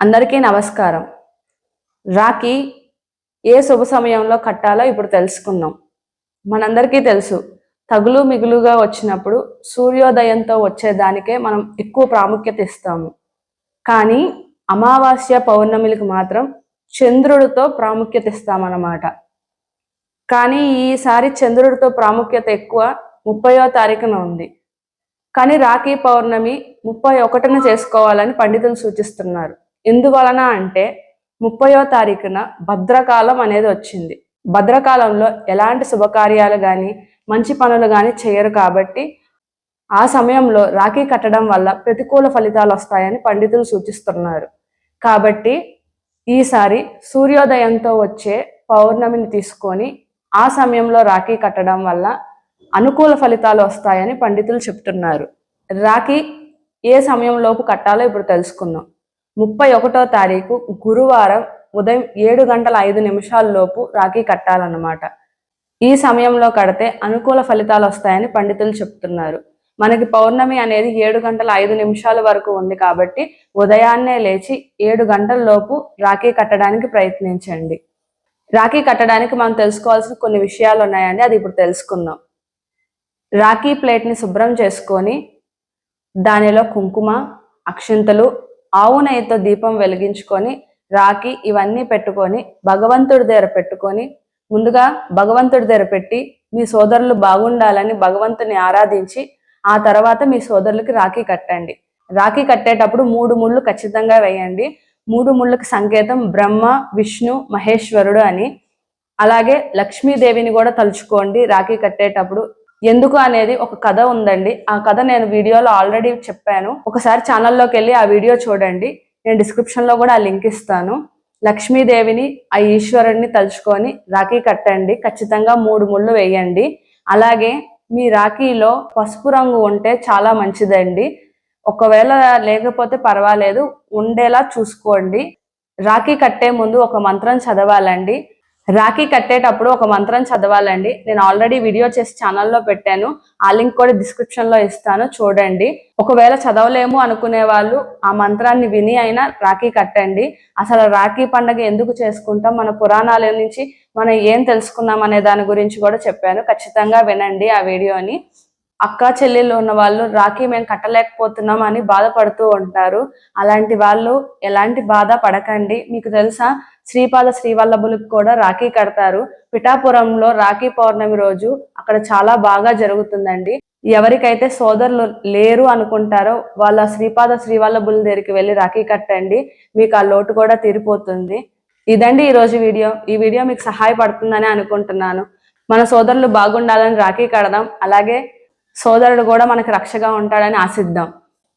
అందరికీ నమస్కారం. రాఖీ ఏ శుభ సమయంలో కట్టాలో ఇప్పుడు తెలుసుకుందాం. మనందరికీ తెలుసు తగులు మిగులుగా వచ్చినప్పుడు సూర్యోదయంతో వచ్చేదానికే మనం ఎక్కువ ప్రాముఖ్యత ఇస్తాము. కానీ అమావాస్య పౌర్ణమిలకు మాత్రం చంద్రుడితో ప్రాముఖ్యత ఇస్తామన్నమాట. కానీ ఈసారి చంద్రుడితో ప్రాముఖ్యత ఎక్కువ ముప్పయో తారీఖున ఉంది. కానీ రాఖీ పౌర్ణమి ముప్పై ఒకటిన చేసుకోవాలని పండితులు సూచిస్తున్నారు. ఎందువలన అంటే ముప్పయో తారీఖున భద్రకాలం అనేది వచ్చింది. భద్రకాలంలో ఎలాంటి శుభకార్యాలు కానీ మంచి పనులు కానీ చేయరు కాబట్టి ఆ సమయంలో రాఖీ కట్టడం వల్ల ప్రతికూల ఫలితాలు వస్తాయని పండితులు సూచిస్తున్నారు. కాబట్టి ఈసారి సూర్యోదయంతో వచ్చే పౌర్ణమిని తీసుకొని ఆ సమయంలో రాఖీ కట్టడం వల్ల అనుకూల ఫలితాలు వస్తాయని పండితులు చెప్తున్నారు. రాఖీ ఏ సమయంలోపు కట్టాలో ఇప్పుడు తెలుసుకుందాం. ముప్పై ఒకటో తారీఖు గురువారం ఉదయం ఏడు గంటల ఐదు నిమిషాల లోపు రాఖీ కట్టాలన్నమాట. ఈ సమయంలో కడితే అనుకూల ఫలితాలు వస్తాయని పండితులు చెప్తున్నారు. మనకి పౌర్ణమి అనేది ఏడు గంటల ఐదు నిమిషాల వరకు ఉంది కాబట్టి ఉదయాన్నే లేచి ఏడు గంటల లోపు రాఖీ కట్టడానికి ప్రయత్నించండి. రాఖీ కట్టడానికి మనం తెలుసుకోవాల్సిన కొన్ని విషయాలు ఉన్నాయండి అది ఇప్పుడు తెలుసుకుందాం. రాఖీ ప్లేట్ని శుభ్రం చేసుకొని దానిలో కుంకుమ అక్షింతలు ఆవు నెయ్యితో దీపం వెలిగించుకొని రాఖీ ఇవన్నీ పెట్టుకొని భగవంతుడి దగ్గర పెట్టుకొని ముందుగా భగవంతుడి దగ్గర పెట్టి మీ సోదరులు బాగుండాలని భగవంతుని ఆరాధించి ఆ తర్వాత మీ సోదరులకి రాఖీ కట్టండి. రాఖీ కట్టేటప్పుడు మూడు ముళ్ళు ఖచ్చితంగా వేయండి. మూడు ముళ్ళకి సంకేతం బ్రహ్మ విష్ణు మహేశ్వరుడు అని. అలాగే లక్ష్మీదేవిని కూడా తలుచుకోండి రాఖీ కట్టేటప్పుడు. ఎందుకు అనేది ఒక కథ ఉందండి. ఆ కథ నేను వీడియోలో ఆల్రెడీ చెప్పాను. ఒకసారి ఛానల్లోకి వెళ్ళి ఆ వీడియో చూడండి. నేను డిస్క్రిప్షన్లో కూడా ఆ లింక్ ఇస్తాను. లక్ష్మీదేవిని ఆ ఈశ్వరుడిని తలుచుకొని రాఖీ కట్టండి. ఖచ్చితంగా మూడు ముళ్ళు వేయండి. అలాగే మీ రాఖీలో పసుపు రంగు ఉంటే చాలా మంచిదండి. ఒకవేళ లేకపోతే పర్వాలేదు ఉండేలా చూసుకోండి. రాఖీ కట్టే ముందు ఒక మంత్రం చదవాలండి. రాఖీ కట్టేటప్పుడు ఒక మంత్రం చదవాలండి. నేను ఆల్రెడీ వీడియో చేసి ఛానల్లో పెట్టాను. ఆ లింక్ కూడా డిస్క్రిప్షన్లో ఇస్తాను. చూడండి. ఒకవేళ చదవలేము అనుకునే వాళ్ళు ఆ మంత్రాన్ని విని అయినా రాఖీ కట్టండి. అసలు రాఖీ పండగ ఎందుకు చేసుకుంటాం? మన పురాణాల నుంచి మనం ఏం తెలుసుకున్నాం అనే దాని గురించి కూడా చెప్పాను. ఖచ్చితంగా వినండి ఆ వీడియోని. అక్క చెల్లెళ్ళు ఉన్న వాళ్ళు రాఖీ మేము కట్టలేకపోతున్నాం అని బాధపడుతూ ఉంటారు. అలాంటి వాళ్ళు ఎలాంటి బాధ పడకండి. మీకు తెలుసా శ్రీపాద శ్రీవల్లభులకు కూడా రాఖీ కడతారు. పిఠాపురంలో రాఖీ పౌర్ణమి రోజు అక్కడ చాలా బాగా జరుగుతుందండి. ఎవరికైతే సోదరులు లేరు అనుకుంటారో వాళ్ళ శ్రీపాద శ్రీవల్లభుల దగ్గరికి వెళ్ళి రాఖీ కట్టండి. మీకు ఆ లోటు కూడా తీరిపోతుంది. ఇదండి ఈ రోజు వీడియో. ఈ వీడియో మీకు సహాయపడుతుందని అనుకుంటున్నాను. మన సోదరులు బాగుండాలని రాఖీ కడదాం. అలాగే సోదరుడు కూడా మనకు రక్షగా ఉంటాడని ఆశిద్దాం.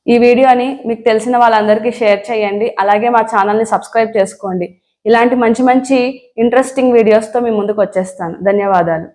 ఈ వీడియోని మీకు తెలిసిన వాళ్ళందరికీ షేర్ చేయండి. అలాగే మా ఛానల్ని సబ్స్క్రైబ్ చేసుకోండి. ఇలాంటి మంచి మంచి ఇంట్రెస్టింగ్ వీడియోస్తో మీ ముందుకు వచ్చేస్తాను. ధన్యవాదాలు.